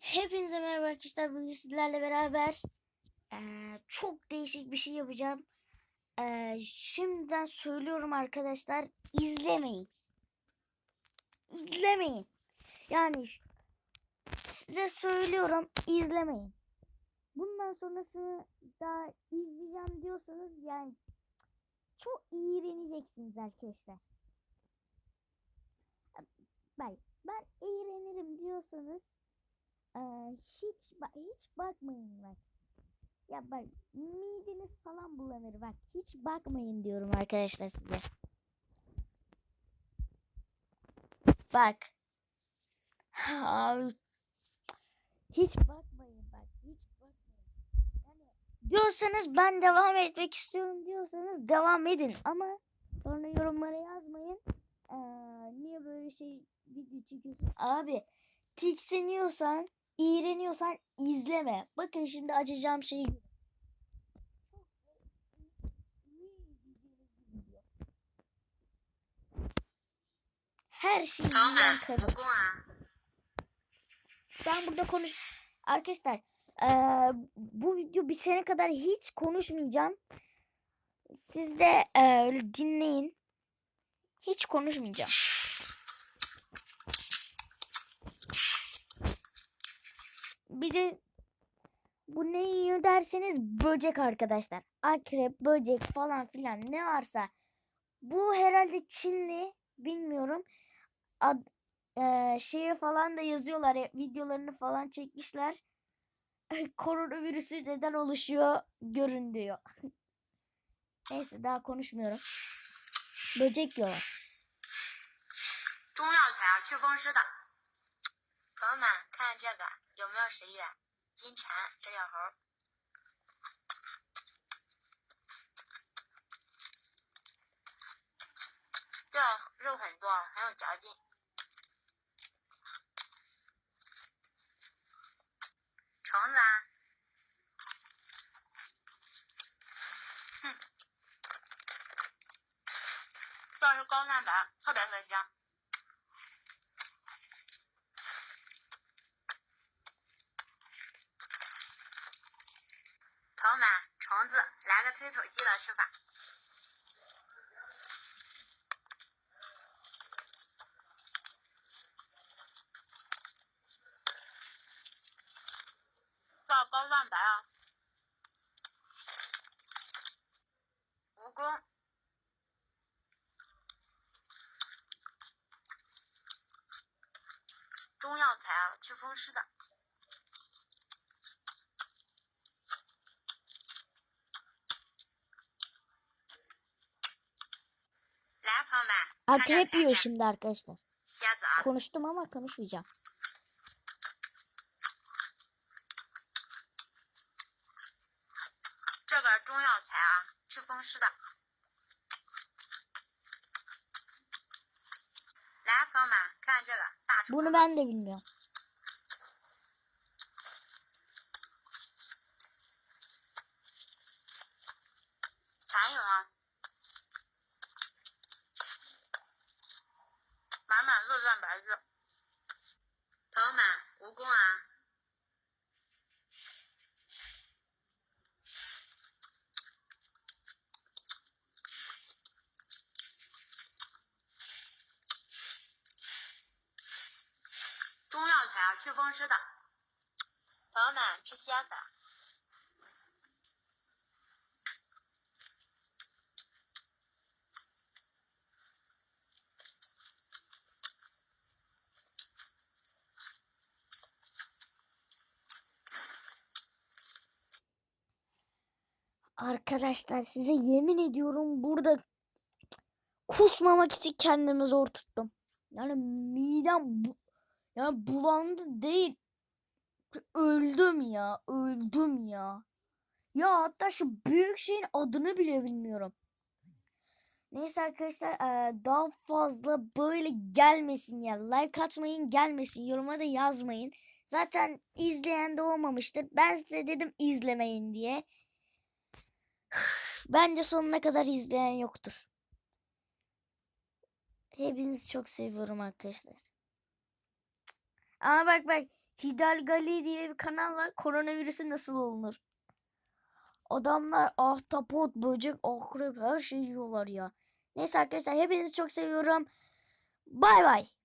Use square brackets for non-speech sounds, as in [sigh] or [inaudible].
Hepinize merhaba arkadaşlar. Bugün sizlerle beraber eee, çok değişik bir şey yapacağım. Eee, şimdiden söylüyorum arkadaşlar. izlemeyin. İzlemeyin. Yani size söylüyorum izlemeyin. Bundan sonrasını daha izleyeceğim diyorsanız yani çok iğreneceksiniz arkadaşlar. Bak ben iğrenirim diyorsanız ee, hiç hiç bakmayın bak. Ya bak mideniz falan bulanır bak. Hiç bakmayın diyorum arkadaşlar size. Bak. Hiç bakmayın bak. Hiç bakmayın. Yani diyorsanız ben devam etmek istiyorum diyorsanız devam edin ama sonra yorumlara yazmayın. Ee, niye böyle şey video çekiyorsun? Abi tiksiniyorsan iğreniyorsan izleme. Bakın şimdi açacağım şeyi. Her şeyi yiyen kadın. Ben burada konuş... Arkadaşlar ee, bu video bitene kadar hiç konuşmayacağım. Siz de e, dinleyin. Hiç konuşmayacağım. Bir de bu ne yiyor derseniz böcek arkadaşlar. Akrep, böcek falan filan ne varsa. Bu herhalde Çinli bilmiyorum. Ad, eee, şeye falan da yazıyorlar. ya, Videolarını falan çekmişler. [laughs] Koronavirüsü neden oluşuyor görün diyor. [laughs] Neyse daha konuşmuyorum. Böcek yiyorlar. 中药材啊，祛风湿的。 朋友们，看这个，有没有食欲？金蝉、折角猴。这肉很多，很有嚼劲。橙子啊，哼，这是高蛋白，特别温香。朋友们，橙子手机的吃法。要高蛋白啊！蜈蚣、中药材啊，祛风湿的。Akrep yiyor şimdi arkadaşlar. Konuştum ama konuşmayacağım. Bunu ben de bilmiyorum. 药材啊，祛风湿的。朋友们，吃蝎子。 Arkadaşlar size yemin ediyorum burada kusmamak için kendimi zor tuttum. Yani midem bu yani bulandı değil. Öldüm ya. Öldüm ya. Ya hatta şu büyük şeyin adını bile bilmiyorum. Neyse arkadaşlar daha fazla böyle gelmesin ya. Like atmayın gelmesin. Yoruma da yazmayın. Zaten izleyen de olmamıştır. Ben size dedim izlemeyin diye. [sighs] Bence sonuna kadar izleyen yoktur. Hepinizi çok seviyorum arkadaşlar. Ama bak bak Hidalgali diye bir kanal var. Koronavirüsü nasıl olunur? Adamlar ahtapot, böcek, akrep her şeyi yiyorlar ya. Neyse arkadaşlar hepinizi çok seviyorum. Bay bay.